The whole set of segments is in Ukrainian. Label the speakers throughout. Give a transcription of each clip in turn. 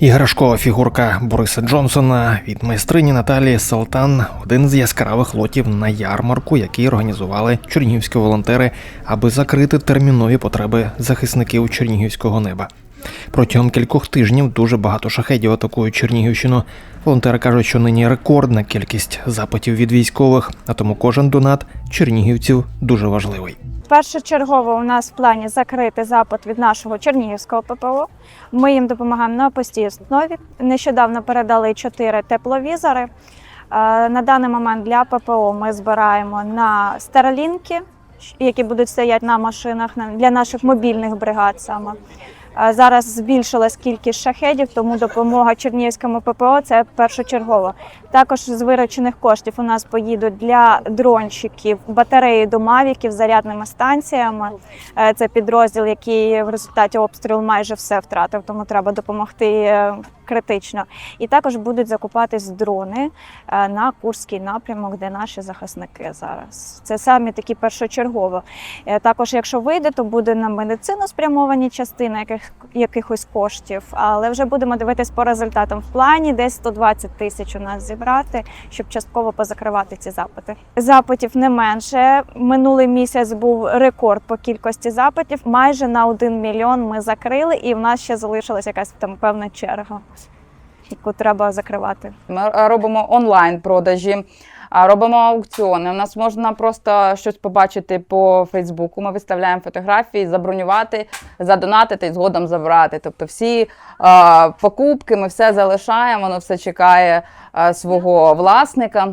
Speaker 1: Іграшкова фігурка Бориса Джонсона від майстрині Наталії Салтан один з яскравих лотів на ярмарку, який організували чернігівські волонтери, аби закрити термінові потреби захисників чернігівського неба. Протягом кількох тижнів дуже багато шахедів атакують Чернігівщину. Волонтери кажуть, що нині рекордна кількість запитів від військових, а тому кожен донат чернігівців дуже важливий.
Speaker 2: Першочергово у нас в плані закрити запит від нашого Чернігівського ППО. Ми їм допомагаємо на постійній основі. Нещодавно передали чотири тепловізори. Е, На даний момент для ППО ми збираємо на старолінки, які будуть стояти на машинах на- для наших мобільних бригад саме. Зараз збільшилась кількість шахедів, тому допомога Чернігівському ППО це першочергово. Також з виручених коштів у нас поїдуть для дронщиків батареї до мавіків зарядними станціями. Е, Це підрозділ, який в результаті обстрілу майже все втратив, тому треба допомогти е, критично. І також будуть закупатись дрони е, на Курський напрямок, де наші захисники зараз. Це самі такі першочергово. Е, Також, якщо вийде, то буде на медицину спрямовані частини яких, якихось коштів, але вже будемо дивитись по результатам. В плані десь 120 тисяч у нас зібрати, щоб частково позакривати ці запити. Запитів не менше. Минулий місяць був рекорд по кількості запитів. Майже на 1 мільйон ми закрили, і в нас ще залишилась якась там певна черга, яку треба закривати.
Speaker 3: Ми е, робимо онлайн продажі, а, робимо аукціони. У нас можна просто щось побачити по Фейсбуку. Ми виставляємо фотографії, забронювати, задонатити і згодом забрати. Тобто всі а, покупки ми все залишаємо, воно все чекає а, свого власника.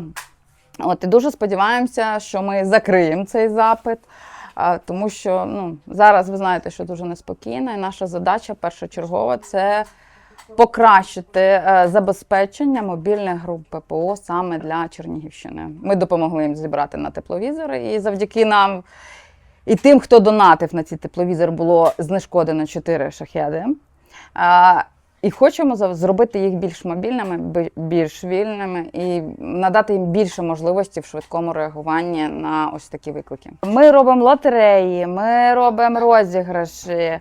Speaker 3: От і дуже сподіваємося, що ми закриємо цей запит. а, Тому що ну, зараз ви знаєте, що дуже неспокійно, і наша задача першочергова це покращити е, забезпечення мобільних груп ППО саме для Чернігівщини. Ми допомогли їм зібрати на тепловізори, і завдяки нам і тим, хто донатив на ці тепловізори, було знешкодено 4 шахеди. Е, І хочемо зробити їх більш мобільними, більш вільними і надати їм більше можливості в швидкому реагуванні на ось такі виклики. Ми робимо лотереї, ми робимо розіграші.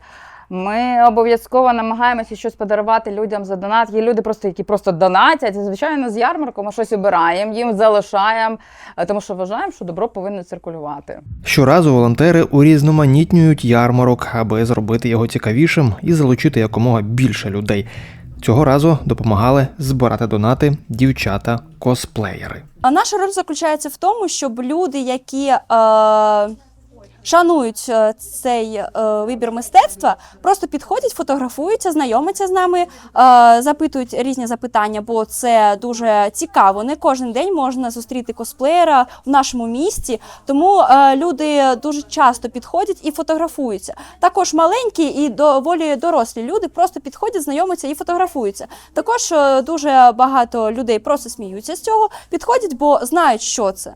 Speaker 3: Ми обов'язково намагаємося щось подарувати людям за донат. Є люди, просто які просто донатять. І, звичайно, з ярмарку ми щось обираємо, їм залишаємо, е, тому що вважаємо, що добро повинно циркулювати.
Speaker 1: Щоразу волонтери урізноманітнюють ярмарок, аби зробити його цікавішим і залучити якомога більше людей. Цього разу допомагали збирати донати дівчата-косплеєри.
Speaker 4: А наша роль заключається в тому, щоб люди, які е, шанують е, цей е, вибір мистецтва, просто підходять, фотографуються, знайомляться з нами, е, запитують різні запитання, бо це дуже цікаво. Не кожен день можна зустріти косплеєра в нашому місті, тому люди дуже часто підходять і фотографуються. Також маленькі і доволі дорослі люди просто підходять, знайомляться і фотографуються. Також дуже багато людей просто сміються з цього, підходять, бо знають, що це.